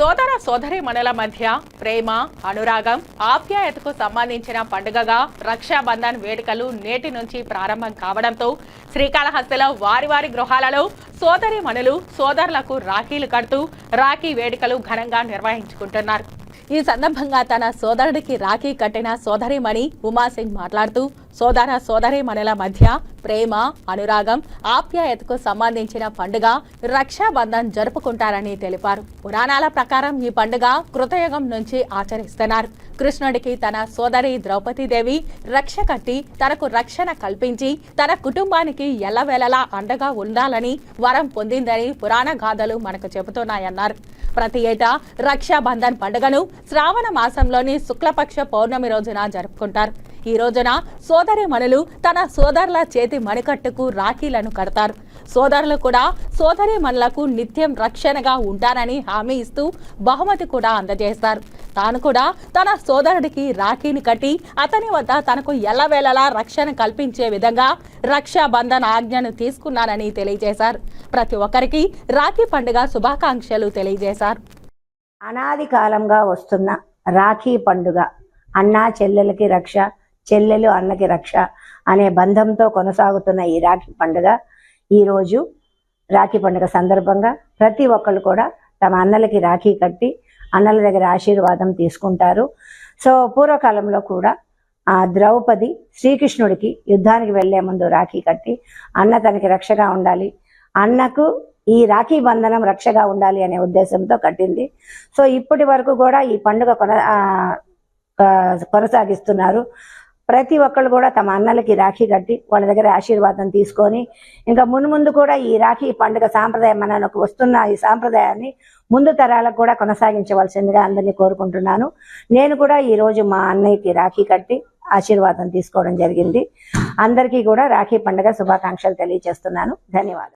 సోదర సోదరి మనుల మధ్య ప్రేమ అనురాగం ఆప్యాయతకు సంబంధించిన పండుగగా రక్షాబంధన్ వేడుకలు నేటి నుంచి ప్రారంభం కావడంతో శ్రీకాళహస్తిలో వారి వారి గృహాలలో సోదరి మనులు సోదరులకు రాఖీలు కడుతూ రాఖీ వేడుకలు ఘనంగా నిర్వహించుకుంటున్నారు. ఈ సందర్భంగా తన సోదరుడికి రాఖీ కట్టిన సోదరిమణి ఉమాసింగ్ మాట్లాడుతూ సోదర సోదరిమణుల మధ్య ప్రేమ అనురాగం ఆప్యాయతకు సంబంధించిన పండుగ రక్షాబంధన్ జరుపుకుంటారని తెలిపారు. పురాణాల ప్రకారం ఈ పండుగ కృతయుగం నుంచి ఆచరిస్తున్నారు. కృష్ణుడికి తన సోదరి ద్రౌపదీదేవి రక్ష కట్టి తనకు రక్షణ కల్పించి తన కుటుంబానికి ఎల్లవేళలా అండగా ఉండాలని వరం పొందిందని పురాణ గాథలు మనకు చెబుతున్నాయన్నారు. ప్రతి ఏటా రక్షాబంధన్ పండుగను శ్రావణ మాసంలోని శుక్లపక్ష పౌర్ణమి రోజున జరుపుకుంటారు. ఈ రోజున సోదరి మనులు తన సోదరుల చేతి మణికట్టుకు రాఖీలను కడతారు. సోదరులు కూడా సోదరి మనులకు నిత్యం రక్షణగా ఉంటారని హామీ ఇస్తూ బహుమతి కూడా అందజేస్తారు. తాను కూడా తన సోదరుడికి రాఖీని కట్టి అతని వద్ద తనకు ఎల్లవేళలా రక్షణ కల్పించే విధంగా రక్షాబంధన్ ఆజ్ఞను తీసుకున్నానని తెలియజేశారు. ప్రతి ఒక్కరికి రాఖీ పండుగ శుభాకాంక్షలు తెలియజేశారు. అనాది కాలంగా వస్తున్న రాఖీ పండుగ అన్న చెల్లెలకి రక్ష చెల్లెలు అన్నకి రక్ష అనే బంధంతో కొనసాగుతున్న ఈ రాఖీ పండుగ ఈరోజు రాఖీ పండుగ సందర్భంగా ప్రతి ఒక్కళ్ళు కూడా తమ అన్నలకి రాఖీ కట్టి అన్నల దగ్గర ఆశీర్వాదం తీసుకుంటారు. సో పూర్వకాలంలో కూడా ఆ ద్రౌపది శ్రీకృష్ణుడికి యుద్ధానికి వెళ్ళే ముందు రాఖీ కట్టి అన్న తనకి రక్షగా ఉండాలి. అన్నకు ఈ రాఖీ బంధనం రక్షగా ఉండాలి అనే ఉద్దేశంతో కట్టింది. సో ఇప్పటి వరకు కూడా ఈ పండుగ కొన కొనసాగిస్తున్నారు. ప్రతి ఒక్కళ్ళు కూడా తమ అన్నలకి రాఖీ కట్టి వాళ్ళ దగ్గర ఆశీర్వాదం తీసుకొని ఇంకా మును ముందు కూడా ఈ రాఖీ పండుగ సాంప్రదాయం మనకు వస్తున్న ఈ సాంప్రదాయాన్ని ముందు తరాలకు కూడా కొనసాగించవలసిందిగా అందరినీ కోరుకుంటున్నాను. నేను కూడా ఈ రోజు మా అన్నయ్యకి రాఖీ కట్టి ఆశీర్వాదం తీసుకోవడం జరిగింది. అందరికీ కూడా రాఖీ పండుగ శుభాకాంక్షలు తెలియజేస్తున్నాను. ధన్యవాదాలు.